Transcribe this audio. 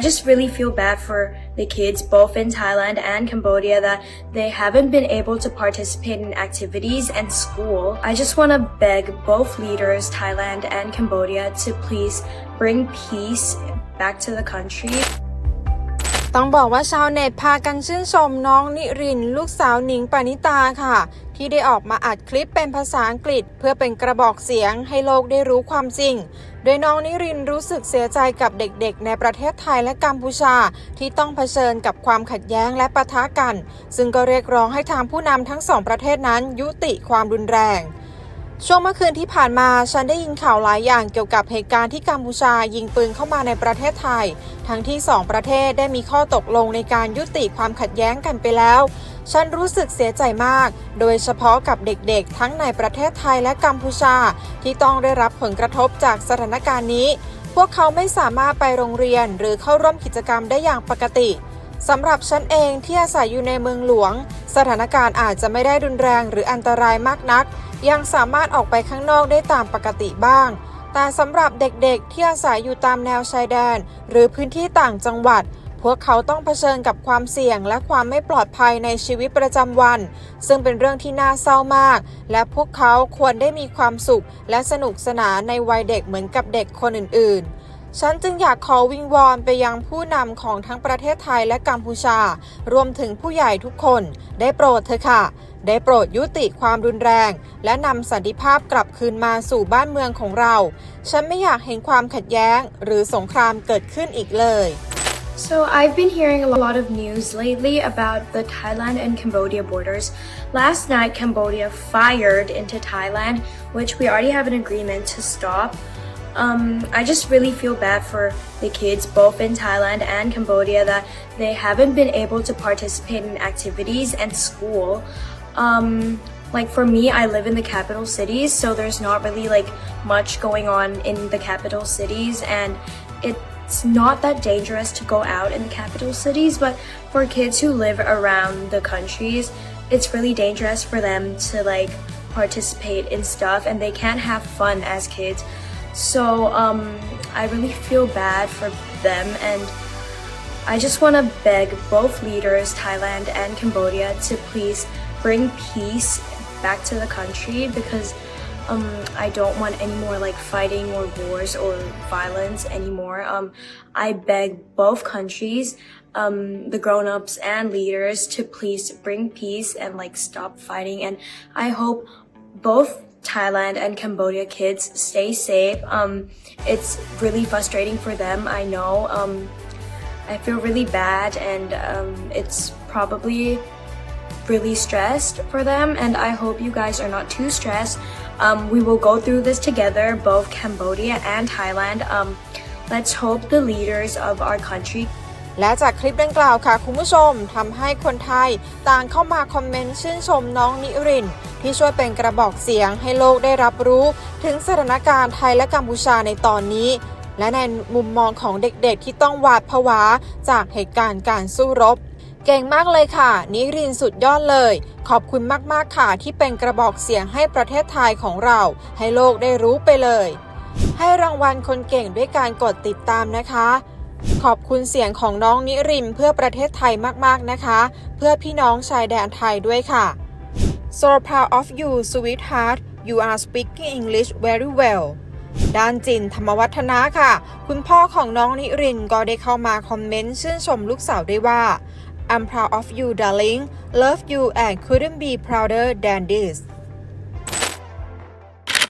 I just really feel bad for the kids both in Thailand and Cambodia that they haven't been able to participate in activities and school. I just want to beg both leaders, Thailand and Cambodia, to please bring peace back to the country. ต้องบอกว่าชาวเน็ตพากันชื่นชมน้องนิริน ลูกสาวหนิงปณิตาค่ะ ที่ได้ออกมาอัดคลิปเป็นภาษาอังกฤษ เพื่อเป็นกระบอกเสียงให้โลกได้รู้ความจริง โดยน้องนิรินรู้สึกเสียใจกับเด็กๆ ในประเทศไทยและกัมพูชา ที่ต้องเผชิญกับความขัดแย้งและปะทะกัน ซึ่งก็เรียกร้องให้ทางผู้นำทั้งสองประเทศนั้นยุติความรุนแรง ช่วงเมื่อคืนที่ผ่านมาฉันได้ยินข่าวหลายอย่างเกี่ยวกับเหตุการณ์ที่กัมพูชายิงปืนเข้ามาในประเทศไทย ทั้งที่สองประเทศได้มีข้อตกลงในการยุติความขัดแย้งกันไปแล้ว ฉันรู้สึกเสียใจมาก โดยเฉพาะกับเด็กๆ ทั้งในประเทศไทยและกัมพูชา ที่ต้องได้รับผลกระทบจากสถานการณ์นี้ พวกเขาไม่สามารถไปโรงเรียน หรือเข้าร่วมกิจกรรมได้อย่างปกติสำหรับฉันเองที่อาศัยอยู่ในเมืองหลวง สถานการณ์อาจจะไม่ได้รุนแรงหรืออันตรายมากนัก ยังสามารถออกไปข้างนอกได้ตามปกติบ้าง แต่สำหรับเด็กๆ ที่อาศัยอยู่ตามแนวชายแดน หรือพื้นที่ต่างจังหวัด พวกเขาต้องเผชิญกับความเสี่ยงและความไม่ปลอดภัยในชีวิตประจำวัน ซึ่งเป็นเรื่องที่น่าเศร้ามาก และพวกเขาควรได้มีความสุข และสนุกสนานในวัยเด็กเหมือนกับเด็กคนอื่น ๆฉันจึงอยากขอวิงวอนไปยังผู้นำของทั้งประเทศไทยและกัมพูชา รวมถึงผู้ใหญ่ทุกคน ได้โปรดเถอะค่ะ ได้โปรดยุติความรุนแรง และนำสันติภาพกลับคืนมาสู่บ้านเมืองของเรา ฉันไม่อยากเห็นความขัดแย้ง หรือสงครามเกิดขึ้นอีกเลย So I've been hearing a lot of news lately about the Thailand and Cambodia borders. Last night, Cambodia fired into Thailand, which we already have an agreement to stop. Um, I just really feel bad for the kids both in Thailand and Cambodia that they haven't been able to participate in activities and school. Um, like for me, I live in the capital cities, so there's not really like much going on in the capital cities, and it's not that dangerous to go out in the capital cities. But for kids who live around the countries, it's really dangerous for them to like participate in stuff, and they can't have fun as kids. So um, I really feel bad for them and. I just want to beg both leaders, Thailand and Cambodia, to please bring peace back to the country because um, I don't want any more like fighting or wars or violence anymore. Um, I beg both countries, um, the grown-ups and leaders to please bring peace and like stop fighting. And I hope both Thailand and Cambodia kids stay safe. Um, it's really frustrating for them. I know. Um, I feel really bad and um, it's probably really stressed for them and I hope you guys are not too stressed. Um, we will go through this together, both Cambodia and Thailand. Um, let's hope the leaders of our country และจากคลิปดังกล่าวค่ะคุณผู้ชมทำให้คนไทยต่างเข้ามาคอมเมนต์ชื่นชมน้องนิริน ที่ช่วยเป็นกระบอกเสียงให้โลกได้รับรู้ ถึงสถานการณ์ไทยและกัมพูชาในตอนนี้ และในมุมมองของเด็กๆที่ต้องหวาดผวาจากเหตุการณ์การสู้รบ เก่งมากเลยค่ะ นิรินสุดยอดเลย ขอบคุณมาก ๆ ค่ะ ที่เป็นกระบอกเสียงให้ประเทศไทยของเรา ให้โลกได้รู้ไปเลย ให้รางวัลคนเก่งด้วยการกดติดตามนะคะ ขอบคุณเสียงของน้องนิรินเพื่อประเทศไทยมาก ๆ นะคะ เพื่อพี่น้องชายแดนไทยด้วยค่ะ So proud of you sweetheart you are speaking English very well ด้านจินธรรมวัฒนะค่ะ คุณพ่อของน้องนิรินก็ได้เข้ามาคอมเมนต์ชื่นชมลูกสาวด้วยว่า I'm proud of you darling. Love you and couldn't be prouder than this